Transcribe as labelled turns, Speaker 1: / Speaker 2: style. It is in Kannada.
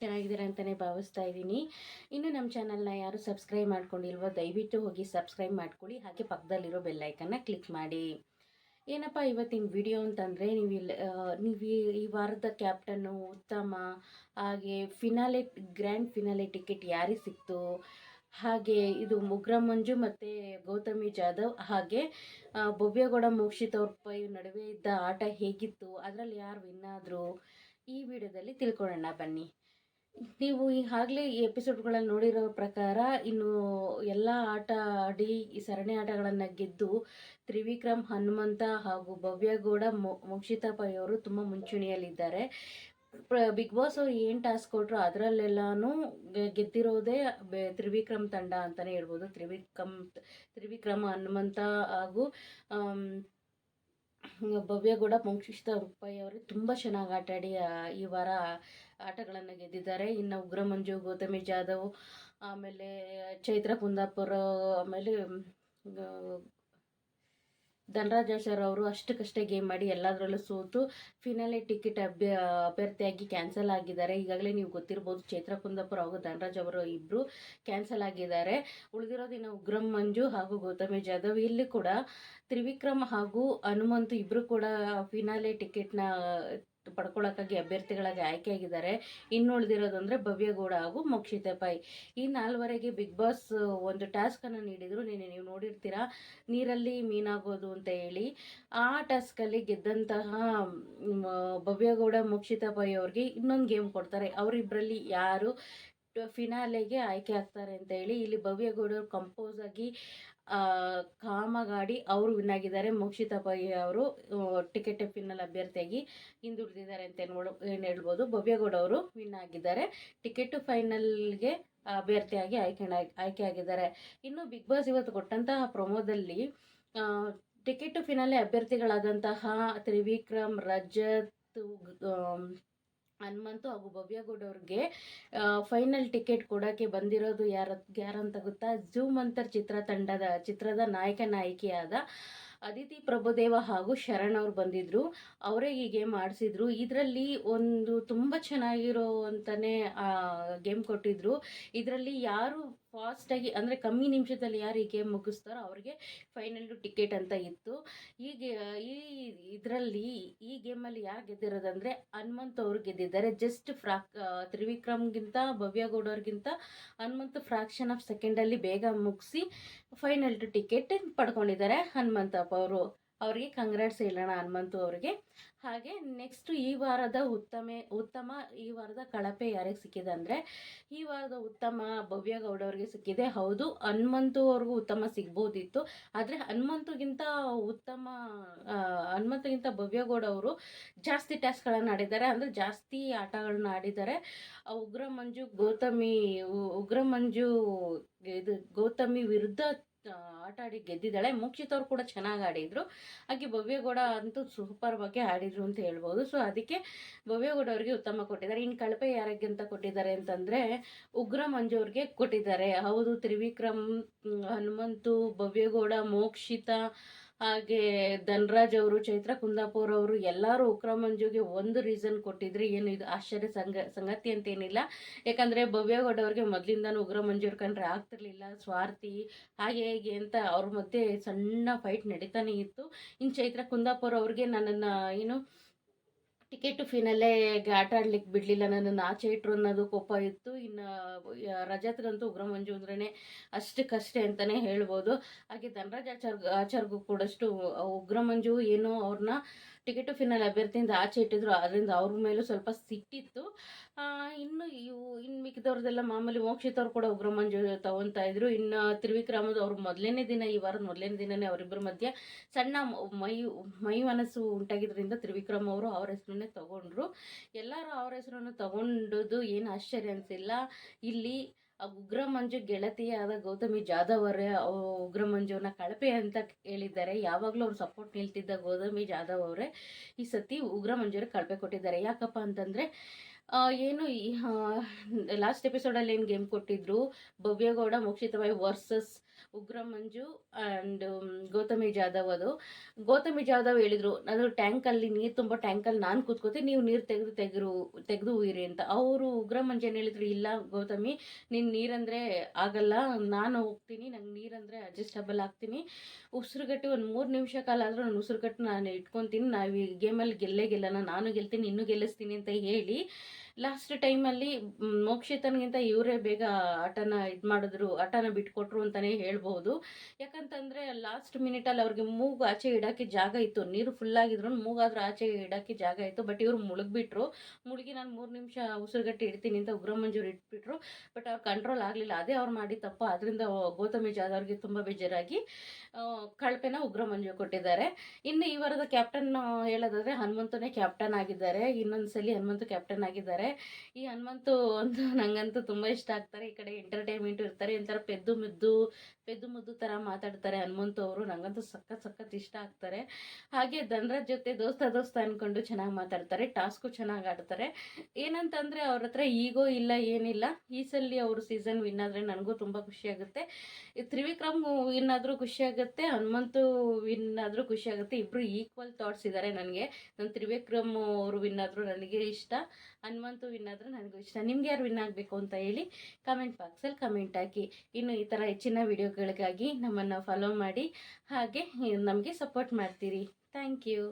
Speaker 1: ಚೆನ್ನಾಗಿದ್ದೀರಾ ಅಂತಲೇ ಭಾವಿಸ್ತಾ ಇದ್ದೀನಿ. ಇನ್ನು ನಮ್ಮ ಚಾನಲ್ನ ಯಾರು ಸಬ್ಸ್ಕ್ರೈಬ್ ಮಾಡ್ಕೊಂಡಿಲ್ವೋ ದಯವಿಟ್ಟು ಹೋಗಿ ಸಬ್ಸ್ಕ್ರೈಬ್ ಮಾಡ್ಕೊಳ್ಳಿ. ಹಾಗೆ ಪಕ್ಕದಲ್ಲಿರೋ ಬೆಲ್ಲೈಕನ್ನ ಕ್ಲಿಕ್ ಮಾಡಿ. ಏನಪ್ಪ ಇವತ್ತಿನ ವಿಡಿಯೋ ಅಂತಂದರೆ ನೀವು ಇಲ್ಲಿ ನೀವು ಈ- ವಾರದ ಕ್ಯಾಪ್ಟನ್ನು ಉತ್ತಮ, ಹಾಗೆ ಫಿನಾಲೆ ಗ್ರ್ಯಾಂಡ್ ಫಿನಾಲೆ ಟಿಕೆಟ್ ಯಾರಿಗೆ ಸಿಕ್ತು? ಹಾಗೆ ಇದು ಮುಗ್ರ ಮಂಜು ಮತ್ತು ಗೌತಮಿ ಜಾಧವ್, ಹಾಗೆ ಭವ್ಯಗೌಡ, ಮೋಕ್ಷಿತ್ ಅವ್ರ ಪೈ ನಡುವೆ ಇದ್ದ ಆಟ ಹೇಗಿತ್ತು? ಅದರಲ್ಲಿ ಯಾರು ವಿನ್ ಈ ವಿಡಿಯೋದಲ್ಲಿ ತಿಳ್ಕೊಳ್ಳೋಣ ಬನ್ನಿ. ನೀವು ಈಗಾಗಲೇ ಈ ಎಪಿಸೋಡ್ಗಳಲ್ಲಿ ನೋಡಿರೋ ಪ್ರಕಾರ ಇನ್ನು ಎಲ್ಲ ಆಟ ಆಡಿ ಈ ಸರಣಿ ಆಟಗಳನ್ನು ಗೆದ್ದು ತ್ರಿವಿಕ್ರಮ್, ಹನುಮಂತ ಹಾಗೂ ಭವ್ಯಗೌಡ ಮೊ ಮುಕ್ಷಿತಾ ಪೈ ಅವರು ತುಂಬ ಮುಂಚೂಣಿಯಲ್ಲಿದ್ದಾರೆ. ಬಿಗ್ ಬಾಸ್ ಅವ್ರು ಏನು ಟಾಸ್ಕ್ ಕೊಟ್ಟರು ಅದರಲ್ಲೆಲ್ಲಾನು ಗೆದ್ದಿರೋದೇ ಬೆ- ತ್ರಿವಿಕ್ರಮ್ ತಂಡ ಅಂತಲೇ ಹೇಳ್ಬೋದು. ತ್ರಿವಿಕ್ರಮ್, ತ್ರಿವಿಕ್ರಮ, ಹನುಮಂತ ಹಾಗೂ ಭವ್ಯಗೌಡ ಮೋಕ್ಷಿತ ರೂಪಾಯಿ ಅವರು ತುಂಬ ಚೆನ್ನಾಗಿ ಆಟ ಆಡಿ ಈ ವಾರ ಆಟಗಳನ್ನು ಗೆದ್ದಿದ್ದಾರೆ. ಇನ್ನು ಉಗ್ರಮಂಜು, ಗೌತಮಿ ಜಾಧವ್, ಆಮೇಲೆ ಚೈತ್ರ ಕುಂದಾಪುರ, ಆಮೇಲೆ ಧನರಾಜ ಸರ್ ಅವರು ಅಷ್ಟಕ್ಕಷ್ಟೇ ಗೇಮ್ ಮಾಡಿ ಎಲ್ಲದರಲ್ಲೂ ಸೋತು ಫಿನಾಲೆ ಟಿಕೆಟ್ ಅಭ್ಯ, ಅಭ್ಯರ್ಥಿಯಾಗಿ ಕ್ಯಾನ್ಸಲ್ ಆಗಿದ್ದಾರೆ. ಈಗಾಗಲೇ ನೀವು ಗೊತ್ತಿರ್ಬೋದು ಚೈತ್ರ ಕುಂದಾಪುರ ಹಾಗೂ ಧನರಾಜ್ ಅವರು ಇಬ್ಬರು ಕ್ಯಾನ್ಸಲ್ ಆಗಿದ್ದಾರೆ. ಉಳಿದಿರೋದಿನ ಉಗ್ರಂ, ಮಂಜು ಹಾಗೂ ಗೌತಮಿ ಜಾಧವ್ ಇಲ್ಲಿ ಕೂಡ ತ್ರಿವಿಕ್ರಮ್ ಹಾಗೂ ಹನುಮಂತು ಇಬ್ಬರು ಕೂಡ ಫಿನಾಲೆ ಟಿಕೆಟ್ನ ಪಡ್ಕೊಳ್ಳೋಕ್ಕಾಗಿ ಅಭ್ಯರ್ಥಿಗಳಾಗಿ ಆಯ್ಕೆಯಾಗಿದ್ದಾರೆ. ಇನ್ನು ಉಳಿದಿರೋದು ಅಂದರೆ ಭವ್ಯಗೌಡ ಹಾಗೂ ಮೋಕ್ಷಿತೆ ಪೈ. ಈ ನಾಲ್ವರೆಗೆ ಬಿಗ್ ಬಾಸ್ ಒಂದು ಟಾಸ್ಕನ್ನು ನೀಡಿದರು. ನೀನು ನೀವು ನೋಡಿರ್ತೀರಾ. ನೀರಲ್ಲಿ ಮೀನಾಗೋದು ಅಂತ ಹೇಳಿ ಆ ಟಾಸ್ಕಲ್ಲಿ ಗೆದ್ದಂತಹ ಭವ್ಯಗೌಡ, ಮೋಕ್ಷಿತ ಪೈ ಅವ್ರಿಗೆ ಇನ್ನೊಂದು ಗೇಮ್ ಕೊಡ್ತಾರೆ. ಅವರಿಬ್ಬರಲ್ಲಿ ಯಾರು ಫಿನಾಲೆಗೆ ಆಯ್ಕೆ ಆಗ್ತಾರೆ ಅಂತ ಹೇಳಿ ಇಲ್ಲಿ ಭವ್ಯಗೌಡರು ಕಂಪೋಸ್ ಆಗಿ ಕಾಮಗಾಡಿ ಅವರು ವಿನ್ ಆಗಿದ್ದಾರೆ. ಮೋಕ್ಷಿತಾ ಪೈ ಅವರು ಟಿಕೆಟ್ ಫಿನಲ್ ಅಭ್ಯರ್ಥಿಯಾಗಿ ಹಿಂದುಳಿದಿದ್ದಾರೆ ಅಂತ ನೋಡ ಏನು ಹೇಳ್ಬೋದು. ಭವ್ಯಗೌಡ ಅವರು ವಿನ್ ಆಗಿದ್ದಾರೆ. ಟಿಕೆಟ್ ಫೈನಲ್ಗೆ ಅಭ್ಯರ್ಥಿಯಾಗಿ ಆಯ್ಕೆ ಆಯ್ಕೆ ಆಗಿದ್ದಾರೆ. ಇನ್ನು ಬಿಗ್ ಬಾಸ್ ಇವತ್ತು ಕೊಟ್ಟಂತಹ ಪ್ರೊಮೋದಲ್ಲಿ ಟಿಕೆಟ್ ಫಿನಾಲೆ ಅಭ್ಯರ್ಥಿಗಳಾದಂತಹ ತ್ರಿವಿಕ್ರಮ್, ರಜತ್ ಹನುಮಂತು ಹಾಗೂ ಭವ್ಯಗೌಡ ಅವ್ರಿಗೆ ಫೈನಲ್ ಟಿಕೆಟ್ ಕೊಡೋಕ್ಕೆ ಬಂದಿರೋದು ಯಾರ, ಯಾರಂತ ಗೊತ್ತಾ? ಜೂಮಂತರ್ ಚಿತ್ರ ಚಿತ್ರತಂಡದ ಚಿತ್ರದ ನಾಯಕ ನಾಯಕಿಯಾದ ಅದಿತಿ ಪ್ರಭುದೇವ ಹಾಗೂ ಶರಣ್ ಅವ್ರು ಬಂದಿದ್ರು. ಅವರೇ ಈ ಗೇಮ್ ಆಡಿಸಿದ್ರು ಇದರಲ್ಲಿ ಒಂದು ತುಂಬ ಚೆನ್ನಾಗಿರೋ ಅಂತಲೇ ಗೇಮ್ ಕೊಟ್ಟಿದ್ರು. ಇದರಲ್ಲಿ ಯಾರು ಫಾಸ್ಟಾಗಿ ಅಂದರೆ ಕಮ್ಮಿ ನಿಮಿಷದಲ್ಲಿ ಯಾರು ಈ ಗೇಮ್ ಮುಗಿಸ್ತಾರೋ ಅವ್ರಿಗೆ ಫೈನಲ್ ಟಿಕೆಟ್ ಅಂತ ಇತ್ತು. ಈಗ ಈ ಇದರಲ್ಲಿ, ಈ ಗೇಮಲ್ಲಿ ಯಾರು ಗೆದ್ದಿರೋದಂದರೆ ಹನುಮಂತ್ ಅವರು ಗೆದ್ದಿದ್ದಾರೆ. ಜಸ್ಟ್ ಫ್ರಾಕ್ ತ್ರಿವಿಕ್ರಮ್ಗಿಂತ ಭವ್ಯಗೌಡ ಅವ್ರಿಗಿಂತ ಹನುಮಂತ್ ಫ್ರಾಕ್ಷನ್ ಆಫ್ ಸೆಕೆಂಡಲ್ಲಿ ಬೇಗ ಮುಗಿಸಿ ಫೈನಲ್ ಟಿಕೆಟ್ ಪಡ್ಕೊಂಡಿದ್ದಾರೆ ಹನುಮಂತಪ್ಪ ಅವರು. ಅವರಿಗೆ ಕಂಗ್ರಾಟ್ಸ್ ಹೇಳೋಣ ಹನುಮಂತು ಅವರಿಗೆ. ಹಾಗೆ ನೆಕ್ಸ್ಟ್ ಈ ವಾರದ ಉತ್ತಮ ಉತ್ತಮ ಈ ವಾರದ ಕಳಪೆ ಯಾರಿಗೆ ಸಿಕ್ಕಿದೆ ಅಂದರೆ, ಈ ವಾರದ ಉತ್ತಮ ಭವ್ಯ ಗೌಡ ಅವ್ರಿಗೆ ಸಿಕ್ಕಿದೆ. ಹೌದು, ಹನುಮಂತು ಅವ್ರಿಗೂ ಉತ್ತಮ ಸಿಗ್ಬೋದಿತ್ತು. ಆದರೆ ಹನುಮಂತುಗಿಂತ ಉತ್ತಮ ಹನುಮಂತಗಿಂತ ಭವ್ಯಗೌಡ ಅವರು ಜಾಸ್ತಿ ಟಾಸ್ಕ್ಗಳನ್ನು ಆಡಿದ್ದಾರೆ. ಅಂದರೆ ಜಾಸ್ತಿ ಆಟಗಳನ್ನ ಆಡಿದ್ದಾರೆ. ಉಗ್ರಮಂಜು ಉಗ್ರ ಮಂಜು ಗೌತಮಿ, ಉ- ಉಗ್ರ ಮಂಜು ಇದು ಗೌತಮಿ ವಿರುದ್ಧ ಆಟ ಆಡಿ ಗೆದ್ದಿದ್ದಾಳೆ. ಮೋಕ್ಷಿತ್ ಕೂಡ ಚೆನ್ನಾಗಿ ಆಡಿದ್ರು. ಹಾಗೆ ಭವ್ಯಗೌಡ ಅಂತೂ ಸೂಪರ್ ಬಗ್ಗೆ ಆಡಿದ್ರು ಅಂತ ಹೇಳ್ಬೋದು. ಸೊ ಅದಕ್ಕೆ ಭವ್ಯಗೌಡ ಅವರಿಗೆ ಉತ್ತಮ ಕೊಟ್ಟಿದ್ದಾರೆ. ಇನ್ನು ಕಳಪೆ ಯಾರಿಗೆ ಅಂತ ಕೊಟ್ಟಿದ್ದಾರೆ ಅಂತಂದರೆ ಉಗ್ರ ಮಂಜು ಅವ್ರಿಗೆ ಕೊಟ್ಟಿದ್ದಾರೆ. ಹೌದು, ತ್ರಿವಿಕ್ರಮ್, ಹನುಮಂತು, ಭವ್ಯಗೌಡ, ಮೋಕ್ಷಿತ ಹಾಗೆ ಧನರಾಜ್ ಅವರು, ಚೈತ್ರ ಕುಂದಾಪುರ್ ಅವರು ಎಲ್ಲರೂ ಉಕ್ರ ಮಂಜುಗೆ ಒಂದು ರೀಸನ್ ಕೊಟ್ಟಿದ್ರೆ ಏನು ಇದು ಆಶ್ಚರ್ಯ ಸಂಗ, ಸಂಗತಿ ಅಂತೇನಿಲ್ಲ. ಯಾಕಂದರೆ ಭವ್ಯಗೌಡ ಅವ್ರಿಗೆ ಮೊದಲಿಂದನೂ ಉಗ್ರ ಮಂಜೂರು ಕಂಡ್ರೆ ಆಗ್ತಿರ್ಲಿಲ್ಲ. ಸ್ವಾರ್ಥಿ ಹಾಗೆ ಹೇಗೆ ಅಂತ ಅವ್ರ ಮಧ್ಯೆ ಸಣ್ಣ ಫೈಟ್ ನಡೀತಾನೆ ಇತ್ತು. ಇನ್ನು ಚೈತ್ರ ಕುಂದಾಪುರ ಅವ್ರಿಗೆ ನನ್ನನ್ನು ಏನು ಟಿಕೆಟ್ ಫಿನಲ್ಲೇ ಆಟ ಆಡ್ಲಿಕ್ಕೆ ಬಿಡಲಿಲ್ಲ. ನನ್ನನ್ನು ಆಚೆ ಇಟ್ರು ಅನ್ನೋದು ಕೋಪ ಇತ್ತು. ಇನ್ನು ರಜತ್ಗಂತೂ ಉಗ್ರ ಮಂಜು ಅಂದ್ರೆ ಅಷ್ಟಕ್ಕಷ್ಟೇ ಅಂತಲೇ ಹೇಳ್ಬೋದು. ಹಾಗೆ ಧನರಾಜ್ ಆಚಾರ್, ಆಚಾರ್ಗೂ ಕೂಡಷ್ಟು ಉಗ್ರ ಮಂಜು ಏನೋ ಅವ್ರನ್ನ ಟಿಕೆಟು ಫಿನಲ್ ಅಭ್ಯರ್ಥಿಯಿಂದ ಆಚೆ ಇಟ್ಟಿದ್ರು. ಅದರಿಂದ ಅವ್ರ ಮೇಲೂ ಸ್ವಲ್ಪ ಸಿಟ್ಟಿತ್ತು. ಇನ್ನು ಇವು ಇನ್ನು ಮಿಕ್ಕಿದವ್ರದ್ದೆಲ್ಲ ಮಾಮೂಲಿ ಮೋಕ್ಷಿತವ್ರು ಕೂಡ ಉಗ್ರಮಂಜು ತಗೊತಾ ಇದ್ರು. ಇನ್ನು ತ್ರಿವಿಕ್ರಮದ ಅವ್ರ ಮೊದಲನೇ ದಿನ ಈ ವಾರದ ಮೊದಲನೇ ದಿನನೇ ಅವರಿಬ್ಬರ ಮಧ್ಯೆ ಸಣ್ಣ ಮೈ ಮೈ ಮನಸ್ಸು ಉಂಟಾಗಿದ್ದರಿಂದ ತ್ರಿವಿಕ್ರಮ ಅವರು ಅವ್ರ ಹೆಸರನ್ನೇ ತಗೊಂಡ್ರು. ಎಲ್ಲರೂ ಅವ್ರ ಹೆಸರನ್ನು ತಗೊಂಡದು ಏನು ಆಶ್ಚರ್ಯ ಅನಿಸಿಲ್ಲ. ಇಲ್ಲಿ ಉಗ್ರ ಮಂಜು ಗೆಳತಿಯಾದ ಗೌತಮಿ ಜಾಧವ್ ಅವರೇ ಅವ್ ಉಗ್ರ ಮಂಜುವನ್ನ ಕಳಪೆ ಅಂತ ಹೇಳಿದ್ದಾರೆ. ಯಾವಾಗಲೂ ಅವ್ರು ಸಪೋರ್ಟ್ ನಿಲ್ತಿದ್ದ ಗೌತಮಿ ಜಾಧವ್ ಅವರೇ ಈ ಸತಿ ಉಗ್ರ ಕಳಪೆ ಕೊಟ್ಟಿದ್ದಾರೆ. ಯಾಕಪ್ಪ ಅಂತಂದರೆ ಏನು ಲಾಸ್ಟ್ ಎಪಿಸೋಡಲ್ಲಿ ಏನು ಗೇಮ್ ಕೊಟ್ಟಿದ್ರು? ಭವ್ಯಗೌಡ ಮೋಕ್ಷಿತಬಾಯಿ ವರ್ಸಸ್ ಉಗ್ರ ಮಂಜು ಆ್ಯಂಡ್ ಗೌತಮಿ ಜಾಧವ್ ಅದು. ಗೌತಮಿ ಜಾಧವ್ ಹೇಳಿದರು, ನಾನು ಟ್ಯಾಂಕಲ್ಲಿ ನೀರು ತುಂಬ ಟ್ಯಾಂಕಲ್ಲಿ ನಾನು ಕೂತ್ಕೋತೀನಿ, ನೀವು ನೀರು ತೆಗೆದು ತೆಗೆರು, ತೆಗೆದು ಉಯಿರಿ ಅಂತ. ಅವರು ಉಗ್ರ ಏನು ಹೇಳಿದ್ರು, ಇಲ್ಲ ಗೌತಮಿ, ನೀನು ನೀರಂದರೆ ಆಗಲ್ಲ, ನಾನು ಹೋಗ್ತೀನಿ, ನಂಗೆ ನೀರಂದರೆ ಅಡ್ಜಸ್ಟಬಲ್ ಆಗ್ತೀನಿ. ಉಸಿರುಗಟ್ಟಿ ಒಂದು ಮೂರು ನಿಮಿಷ ಕಾಲ ಆದರೂ ನಾನು ಉಸಿರುಗಟ್ಟು ನಾನು ಇಟ್ಕೊತೀನಿ, ನಾವು ಈ ಗೇಮಲ್ಲಿ ಗೆಲ್ಲೇ ಗೆಲ್ಲನ, ನಾನು ಗೆಲ್ತೀನಿ, ಇನ್ನೂ ಗೆಲ್ಲಿಸ್ತೀನಿ ಅಂತ ಹೇಳಿ ಲಾಸ್ಟ್ ಟೈಮಲ್ಲಿ ಮೋಕ್ಷಿತನಿಗಿಂತ ಇವರೇ ಬೇಗ ಆಟನ ಇದು ಮಾಡಿದ್ರು ಆಟನ ಬಿಟ್ಕೊಟ್ರು ಅಂತಲೇ ಹೇಳ್ಬೋದು. ಯಾಕಂತಂದರೆ ಲಾಸ್ಟ್ ಮಿನಿಟಲ್ಲಿ ಅವ್ರಿಗೆ ಮೂಗು ಆಚೆ ಇಡೋಕ್ಕೆ ಜಾಗ ಇತ್ತು. ನೀರು ಫುಲ್ಲಾಗಿದ್ರು ಮೂಗಾದ್ರೂ ಆಚೆ ಇಡೋಕ್ಕೆ ಜಾಗ ಇತ್ತು. ಬಟ್ ಇವರು ಮುಳುಗ್ಬಿಟ್ರು. ಮುಳುಗಿ ನಾನು ಮೂರು ನಿಮಿಷ ಉಸಿರುಗಟ್ಟಿ ಇಡ್ತೀನಿ ಅಂತ ಉಗ್ರ ಮಂಜೂರು ಇಟ್ಬಿಟ್ರು. ಬಟ್ ಅವ್ರು ಕಂಟ್ರೋಲ್ ಆಗಲಿಲ್ಲ. ಅದೇ ಅವ್ರು ಮಾಡಿ ತಪ್ಪು. ಅದರಿಂದ ಗೌತಮಿ ಜಾಧವ್ರಿಗೆ ತುಂಬ ಬೇಜಾರಾಗಿ ಕಳಪೆನ ಉಗ್ರ ಮಂಜು ಕೊಟ್ಟಿದ್ದಾರೆ. ಇನ್ನು ಈ ವಾರದ ಕ್ಯಾಪ್ಟನ್ ಹೇಳೋದಾದ್ರೆ ಹನುಮಂತನೇ ಕ್ಯಾಪ್ಟನ್ ಆಗಿದ್ದಾರೆ. ಇನ್ನೊಂದು ಹನುಮಂತು ಕ್ಯಾಪ್ಟನ್ ಆಗಿದ್ದಾರೆ. ಈ ಹನುಮಂತು ಒಂದು ನಂಗಂತೂ ತುಂಬ ಇಷ್ಟ ಆಗ್ತಾರೆ. ಈ ಕಡೆ ಎಂಟರ್ಟೈನ್ಮೆಂಟ್ ಇರ್ತಾರೆ. ಒಂಥರ ಪೆದ್ದು ಮುದ್ದು ಪೆದ್ದು ಮುದ್ದು ಥರ ಮಾತಾಡ್ತಾರೆ ಹನುಮಂತು ಅವರು. ನಂಗಂತೂ ಸಖತ್ ಸಖತ್ ಇಷ್ಟ ಆಗ್ತಾರೆ. ಹಾಗೆ ಧನರಾಜ್ ಜೊತೆ ದೋಸ್ತ ದೋಸ್ತ ಅಂದ್ಕೊಂಡು ಚೆನ್ನಾಗಿ ಮಾತಾಡ್ತಾರೆ. ಟಾಸ್ಕು ಚೆನ್ನಾಗಿ ಆಡ್ತಾರೆ. ಏನಂತಂದರೆ ಅವ್ರ ಹತ್ರ ಈಗೋ ಇಲ್ಲ, ಏನಿಲ್ಲ. ಈ ಸಲ ಅವರು ಸೀಸನ್ ವಿನ್ ಆದರೆ ನನಗೂ ತುಂಬ ಖುಷಿಯಾಗುತ್ತೆ ತ್ರಿವಿಕ್ರಮ್ ವಿನ್ ಆದರೂ ಖುಷಿಯಾಗುತ್ತೆ ಹನುಮಂತು ವಿನ್ ಆದರೂ ಖುಷಿಯಾಗುತ್ತೆ ಇಬ್ಬರು ಈಕ್ವಲ್ ಥಾಟ್ಸ್ ಇದ್ದಾರೆ ನನಗೆ. ನನ್ನ ತ್ರಿವಿಕ್ರಮ್ ಅವರು ವಿನ್ ಆದರೂ ನನಗೆ ಇಷ್ಟ. ಹನುಮಂತು ವಿನ್ ಆದರೆ ನನಗೂ ಇಷ್ಟ. ನಿಮ್ಗೆ ಯಾರು ವಿನ್ ಆಗಬೇಕು ಅಂತ ಹೇಳಿ ಕಮೆಂಟ್ ಬಾಕ್ಸಲ್ಲಿ ಕಮೆಂಟ್ ಹಾಕಿ. ಇನ್ನು ಈ ಥರ ಹೆಚ್ಚಿನ ವಿಡಿಯೋಗಳಿಗಾಗಿ ನಮ್ಮನ್ನು ಫಾಲೋ ಮಾಡಿ. ಹಾಗೆ ನಮಗೆ ಸಪೋರ್ಟ್ ಮಾಡ್ತೀರಿ. Thank you